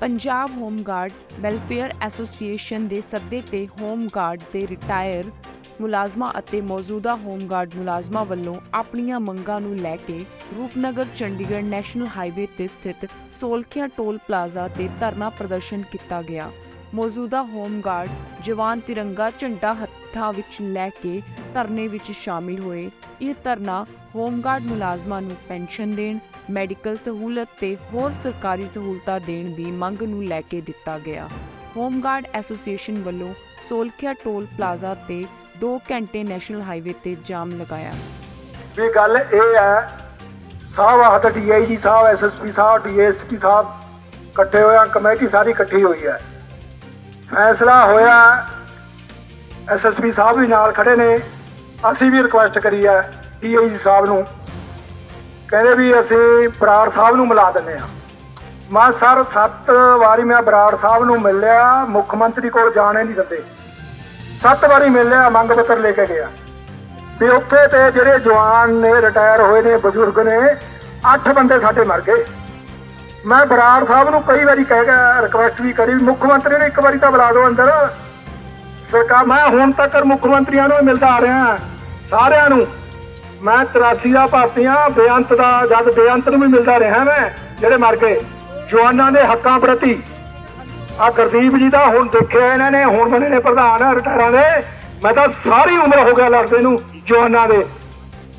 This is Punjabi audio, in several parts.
ਪੰਜਾਬ ਹੋਮਗਾਰਡ ਵੈਲਫੇਅਰ ਐਸੋਸੀਏਸ਼ਨ ਦੇ ਸੱਦੇ ਤੇ ਹੋਮਗਾਰਡ ਦੇ ਰਿਟਾਇਰ ਮੁਲਾਜ਼ਮਾਂ ਅਤੇ ਮੌਜੂਦਾ ਹੋਮਗਾਰਡ ਮੁਲਾਜ਼ਮਾਂ ਵੱਲੋਂ ਆਪਣੀਆਂ ਮੰਗਾਂ ਨੂੰ ਲੈ ਕੇ ਰੂਪਨਗਰ, ਚੰਡੀਗੜ੍ਹ ਨੈਸ਼ਨਲ ਹਾਈਵੇ ਤੇ ਸਥਿਤ ਸੋਲਖੀਆਂ ਟੋਲ ਪਲਾਜ਼ਾ ਤੇ ਧਰਨਾ ਪ੍ਰਦਰਸ਼ਨ ਕੀਤਾ ਗਿਆ। ਮੌਜੂਦਾ ਹੋਮਗਾਰਡ ਜਵਾਨ ਤਿਰੰਗਾ ਝੰਡਾ ਹੱਥਾਂ ਵਿੱਚ ਲੈ ਕੇ ਧਰਨੇ ਵਿੱਚ ਸ਼ਾਮਿਲ ਹੋਏ। ਇਹ ਧਰਨਾ ਹੋਮਗਾਰਡ ਮੁਲਾਜ਼ਮਾਂ ਨੂੰ ਪੈਨਸ਼ਨ ਦੇਣ, ਮੈਡੀਕਲ ਸਹੂਲਤ ਤੇ ਹੋਰ ਸਰਕਾਰੀ ਸਹੂਲਤਾਂ ਦੇਣ ਦੀ ਮੰਗ ਨੂੰ ਲੈ ਕੇ ਦਿੱਤਾ ਗਿਆ। ਹੋਮਗਾਰਡ ਐਸੋਸੀਏਸ਼ਨ ਵੱਲੋਂ ਸੋਲਖਿਆ ਟੋਲ ਪਲਾਜ਼ਾ ਤੇ 2 ਘੰਟੇ ਨੈਸ਼ਨਲ ਹਾਈਵੇ ਤੇ ਜਾਮ ਲਗਾਇਆ। ਵੀ ਗੱਲ ਇਹ ਹੈ, ਸਾਹਿਬ ਆਹ ਡੀਆਈਜੀ ਸਾਹਿਬ ਐਸਐਸਪੀ ਸਾਹਿਬ ਡੀਐਸਪੀ ਸਾਹਿਬ ਇਕੱਠੇ ਹੋਇਆ ਕਮੇਟੀ ਸਾਰੀ ਇਕੱਠੀ ਹੋਈ ਹੈ। ਫੈਸਲਾ ਹੋਇਆ। ਐਸਐਸਪੀ ਸਾਹਿਬ ਵੀ ਨਾਲ ਖੜੇ ਨੇ। ਅਸੀਂ ਵੀ ਰਿਕੁਐਸਟ ਕਰੀ ਹੈ ਡੀਆਈਜੀ ਸਾਹਿਬ ਨੂੰ। ਕਹਿੰਦੇ ਵੀ ਅਸੀਂ ਬਰਾੜ ਸਾਹਿਬ ਨੂੰ ਮਿਲਾ ਦਿੰਦੇ ਆ ਮੈਂ ਸਰ, ਸੱਤ ਵਾਰੀ ਮੈਂ ਬਰਾੜ ਸਾਹਿਬ ਨੂੰ ਮਿਲਿਆ, ਮੁੱਖ ਮੰਤਰੀ ਕੋਲ ਜਾਣੇ ਨਹੀਂ ਦਿੰਦੇ। ਸੱਤ ਵਾਰੀ ਮਿਲਿਆ, ਮੰਗ ਪੱਤਰ ਲੈ ਕੇ ਗਿਆ। ਵੀ ਉੱਥੇ ਤੇ ਜਿਹੜੇ ਜਵਾਨ ਨੇ ਰਿਟਾਇਰ ਹੋਏ ਨੇ, ਬਜ਼ੁਰਗ ਨੇ, ਅੱਠ ਬੰਦੇ ਸਾਡੇ ਮਰ ਗਏ। ਮੈਂ ਬਰਾੜ ਸਾਹਿਬ ਨੂੰ ਕਈ ਵਾਰੀ ਕਹਿ ਗਿਆ ਰਿਕਵੈਸਟ ਵੀ ਕਰੀ, ਮੁੱਖ ਮੰਤਰੀ ਨੂੰ ਇੱਕ ਵਾਰੀ ਤਾਂ ਬੁਲਾ ਦਿਓ ਅੰਦਰ। ਸਰਕਾਰ ਮੈਂ ਹੁਣ ਤੱਕ ਮੁੱਖ ਮੰਤਰੀਆਂ ਨੂੰ ਮਿਲਦਾ ਆ ਰਿਹਾ, ਸਾਰਿਆਂ ਨੂੰ। ਮੈਂ 83 ਦਾ ਭਾਰਤੀ ਹਾਂ, ਬੇਅੰਤ ਦਾ ਜਦ ਬੇਅੰਤ ਨੂੰ ਵੀ ਮਿਲਦਾ ਰਿਹਾ ਮੈਂ, ਜਿਹੜੇ ਮਰ ਗਏ। ਜਵਾਨਾਂ ਦੇ ਹੱਕਾਂ ਪ੍ਰਤੀ। ਆ ਗੁਰਦੀਪ ਜੀ ਦਾ ਹੁਣ ਦੇਖਿਆ ਇਹਨਾਂ ਨੇ, ਹੁਣ ਬਣੇ ਨੇ ਪ੍ਰਧਾਨ ਰਿਟਾਇਰਾਂ ਦੇ। ਮੈਂ ਤਾਂ ਸਾਰੀ ਉਮਰ ਹੋ ਗਿਆ ਲੜਦੇ ਨੂੰ ਜਵਾਨਾਂ ਦੇ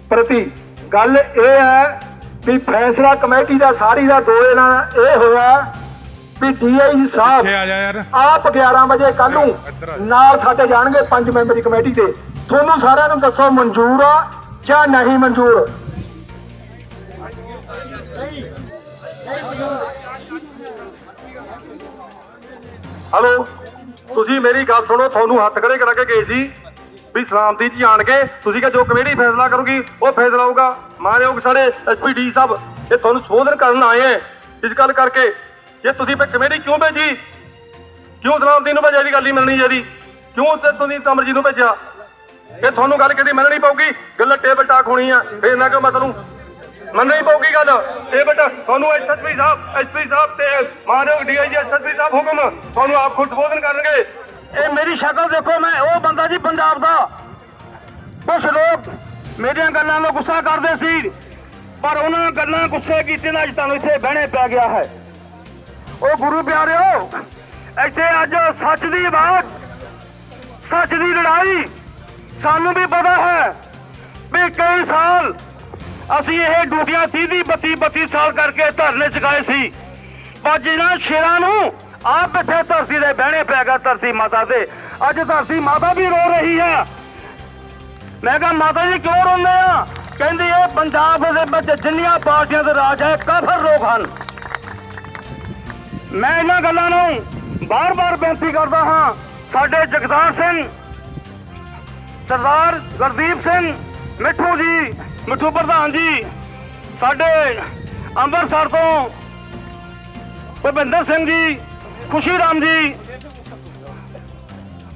ਪ੍ਰਤੀ। ਗੱਲ ਇਹ ਹੈ ਵੀ ਫੈਸਲਾ ਕਮੇਟੀ ਦਾ ਸਾਰੀ ਦਾ ਦੋ ਇਹਨਾਂ ਇਹ ਹੋਇਆ ਵੀ ਡੀਆਈਜੀ ਸਾਹਿਬ ਆਪ 11 ਵਜੇ ਕੱਲ ਨੂੰ ਨਾਲ ਸਾਡੇ ਜਾਣਗੇ ਪੰਜ ਮੈਂਬਰੀ ਕਮੇਟੀ ਦੇ ਤੁਹਾਨੂੰ ਸਾਰਿਆਂ ਨੂੰ ਦੱਸੋ ਮਨਜ਼ੂਰ ਆ ਜਾਂ ਨਹੀਂ ਮਨਜ਼ੂਰ? ਹਲੋ ਤੁਸੀਂ ਮੇਰੀ ਗੱਲ ਸੁਣੋ ਤੁਹਾਨੂੰ ਹੱਥ ਖੜੇ ਕਰਾ ਕੇ ਗਏ ਸੀ। ਵੀ ਸਲਾਮਤੀ ਚ ਆਣ ਕੇ ਤੁਸੀਂ ਕਿਹਾ ਜੋ ਕਮੇਟੀ ਫੈਸਲਾ ਕਰੂਗੀ, ਉਹ ਫੈਸਲਾ ਹੋਊਗਾ। ਮਾਨਯੋਗ ਸਾਡੇ ਐਸਪੀਡੀ ਸਾਹਿਬ, ਇਹ ਤੁਹਾਨੂੰ ਸੰਬੋਧਨ ਕਰਨ ਆਏ ਹੈ। ਇਸ ਗੱਲ ਕਰਕੇ, ਜੇ ਤੁਸੀਂ ਫੇ ਕਮੇਟੀ ਕਿਉਂ ਭੇਜੀ? ਕਿਉਂ ਸਲਾਮਤੀ ਨੂੰ ਭੇਜਿਆ ਦੀ ਗੱਲ ਹੀ ਮਿਲਣੀ ਚਾਹੀਦੀ ਕਿਉਂ ਤੇ ਤੁਸੀਂ ਤਮਰ ਜੀ ਨੂੰ ਭੇਜਿਆ? ਇਹ ਤੁਹਾਨੂੰ ਗੱਲ ਕਿਹਦੀ ਮੰਨਣੀ ਪਊਗੀ? ਗੱਲ ਟੇਬਲ ਟਾਕ ਹੋਣੀ ਆ। ਫੇਰ ਨਾ ਕਿ ਮੈਂ ਤੁਹਾਨੂੰ ਮੰਨਣੀ ਪਊਗੀ ਗੱਲ? ਇਹ ਬੇਟਾ ਤੁਹਾਨੂੰ ਐਸਐਸਪੀ ਸਾਹਿਬ ਐਸਪੀ ਸਾਹਿਬ ਤੇ ਮਾਨਯੋਗ ਡੀਆਈਜੀ ਐਸਐਸਪੀ ਸਾਹਿਬ ਹੁਕਮ ਤੁਹਾਨੂੰ ਆਪ ਖੁਦ ਸੰਬੋਧਨ ਕਰਨਗੇ। ਇਹ ਮੇਰੀ ਸ਼ਕਲ ਦੇਖੋ ਮੈਂ, ਉਹ ਬੰਦਾ ਜੀ ਪੰਜਾਬ ਦਾ। ਕੁਛ ਲੋਕ ਮੇਰੀਆਂ ਗੱਲਾਂ ਨੂੰ ਗੁੱਸਾ ਕਰਦੇ ਸੀ, ਪਰ ਉਹਨਾਂ ਗੱਲਾਂ ਗੁੱਸੇ ਕੀਤੇ ਨਾਲ ਅੱਜ ਤੁਹਾਨੂੰ ਇੱਥੇ ਬਹਿਣੇ ਪੈ ਗਿਆ ਹੈ। ਉਹ ਗੁਰੂ ਪਿਆਰਿਓ, ਇੱਥੇ ਅੱਜ ਸੱਚ ਦੀ ਆਵਾਜ਼, ਸੱਚ ਦੀ ਲੜਾਈ ਸਾਨੂੰ ਵੀ ਪਤਾ ਹੈ ਵੀ ਕਈ ਸਾਲ ਅਸੀਂ ਇਹ ਡੂਟੀਆਂ 30 32 32 ਸਾਲ ਕਰਕੇ ਧਰਨੇ ਚੁਕਾਏ ਸੀ। ਪਰ ਜਿਹਨਾਂ ਸ਼ੇਰਾਂ ਨੂੰ ਆਪ ਇੱਥੇ ਧਰਤੀ ਦੇ ਬਹਿਣੇ ਪੈ ਗਿਆ ਧਰਤੀ ਮਾਤਾ ਦੇ? ਅੱਜ ਧਰਤੀ ਮਾਤਾ ਵੀ ਰੋ ਰਹੀ ਹੈ ਮੈਂ ਕਿਹਾ, ਮਾਤਾ ਜੀ ਕਿਉਂ ਰੋਂਦੇ ਆ? ਕਹਿੰਦੀ, ਇਹ ਪੰਜਾਬ ਦੇ ਵਿੱਚ ਜਿੰਨੀਆਂ ਪਾਰਟੀਆਂ ਦੇ ਰਾਜ ਹੈ ਕਾਫਰ ਲੋਕ ਹਨ। ਮੈਂ ਇਹਨਾਂ ਗੱਲਾਂ ਨੂੰ ਬਾਰ-ਬਾਰ ਬੇਨਤੀ ਕਰਦਾ ਹਾਂ। ਸਾਡੇ ਜਗਦਾਰ ਸਿੰਘ, ਸਰਦਾਰ ਗੁਰਦੀਪ ਸਿੰਘ ਮਿੱਠੂ ਜੀ, ਮਿੱਠੂ ਪ੍ਰਧਾਨ ਜੀ, ਸਾਡੇ ਅੰਮ੍ਰਿਤਸਰ ਤੋਂ ਭੁਪਿੰਦਰ ਸਿੰਘ ਜੀ ਖੁਸ਼ੀ ਰਾਮ ਜੀ।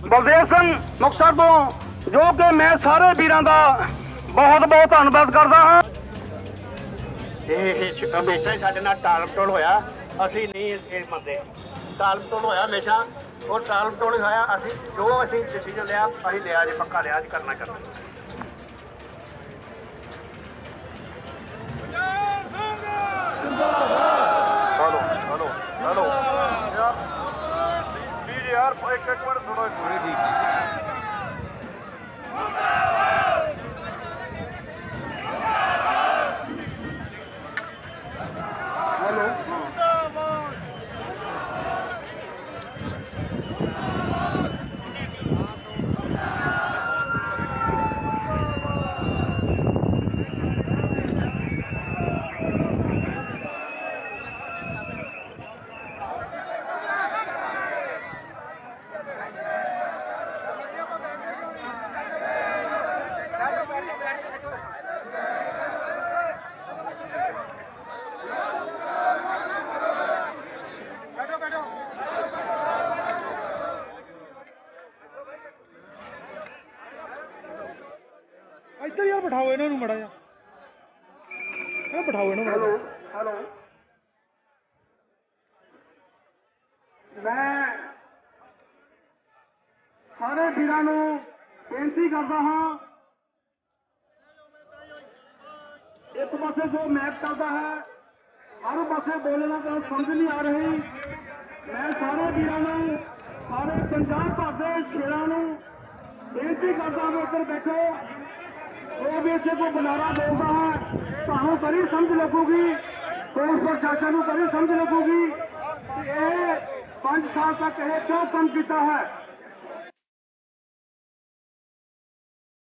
ਬਲਦੇਵ ਸਿੰਘ ਮੁਕਤਸਰ ਤੋਂ, ਜੋ ਕਿ ਮੈਂ ਸਾਰੇ ਵੀਰਾਂ ਦਾ ਬਹੁਤ ਬਹੁਤ ਧੰਨਵਾਦ ਕਰਦਾ ਹਾਂ। ਇਹ ਹਮੇਸ਼ਾ ਸਾਡੇ ਨਾਲ ਟਾਲਮਟੋਲ ਹੋਇਆ, ਅਸੀਂ ਨਹੀਂ ਇਹ ਮੰਨਦੇ। ਟਾਲ ਹੋਇਆ ਹਮੇਸ਼ਾ, ਉਹ ਟਾਲ ਹੋਇਆ, ਅਸੀਂ ਜੋ ਅਸੀਂ ਡਿਸੀਜਨ ਲਿਆ, ਅਸੀਂ ਲਿਆ ਜੇ, ਪੱਕਾ ਲਿਆ ਅੱਜ ਕਰਨਾ ਕਰਨਾ ਹਲੋ ਹਲੋ ਹਲੋ ਯਾਰ ਪਲੀਜ਼ ਯਾਰ ਇੱਕ ਇੱਕ ਮਿੰਟ ਸੁਣੋ ਪੂਰੇ ਜੀ ਇੱਧਰ ਬਿਠਾਓ ਇਹਨਾਂ ਨੂੰ ਮੜਾ ਜਾ ਇਹ ਬਿਠਾਓ ਇਹਨਾਂ ਨੂੰ ਹੈਲੋ ਮੈਂ ਸਾਰੇ ਵੀਰਾਂ ਨੂੰ ਬੇਨਤੀ ਕਰਦਾ ਹਾਂ, ਇੱਕ ਪਾਸੇ ਜੋ ਮੈਚ ਚੱਲਦਾ ਹੈ, ਹਰ ਪਾਸੇ ਬੋਲਣਾ ਤਾਂ ਸਮਝ ਨਹੀਂ ਆ ਰਹੀ। ਮੈਂ ਸਾਰੇ ਵੀਰਾਂ ਨੂੰ, ਸਾਰੇ ਪੰਜਾਬ ਭਰ ਦੇ ਸ਼ੇਰਾਂ ਨੂੰ ਬੇਨਤੀ ਕਰਦਾ ਹਾਂ ਉੱਧਰ ਬੈਠੋ। ਇਹ ਵੀ ਇੱਥੇ ਕੋਈ ਬੁਲਾਰਾ ਬੋਲਦਾ ਹੈ। ਤੁਹਾਨੂੰ ਕਰੀ ਸਮਝ ਲੱਗੂਗੀ। ਪੁਲਿਸ ਪ੍ਰਸ਼ਾਸਨ ਨੂੰ ਕਰੀ ਸਮਝ ਲੱਗੂਗੀ ਕਿ ਇਹ 5 ਸਾਲ ਤੱਕ ਇਹ ਕਿਉਂ ਕੰਮ ਕੀਤਾ ਹੈ?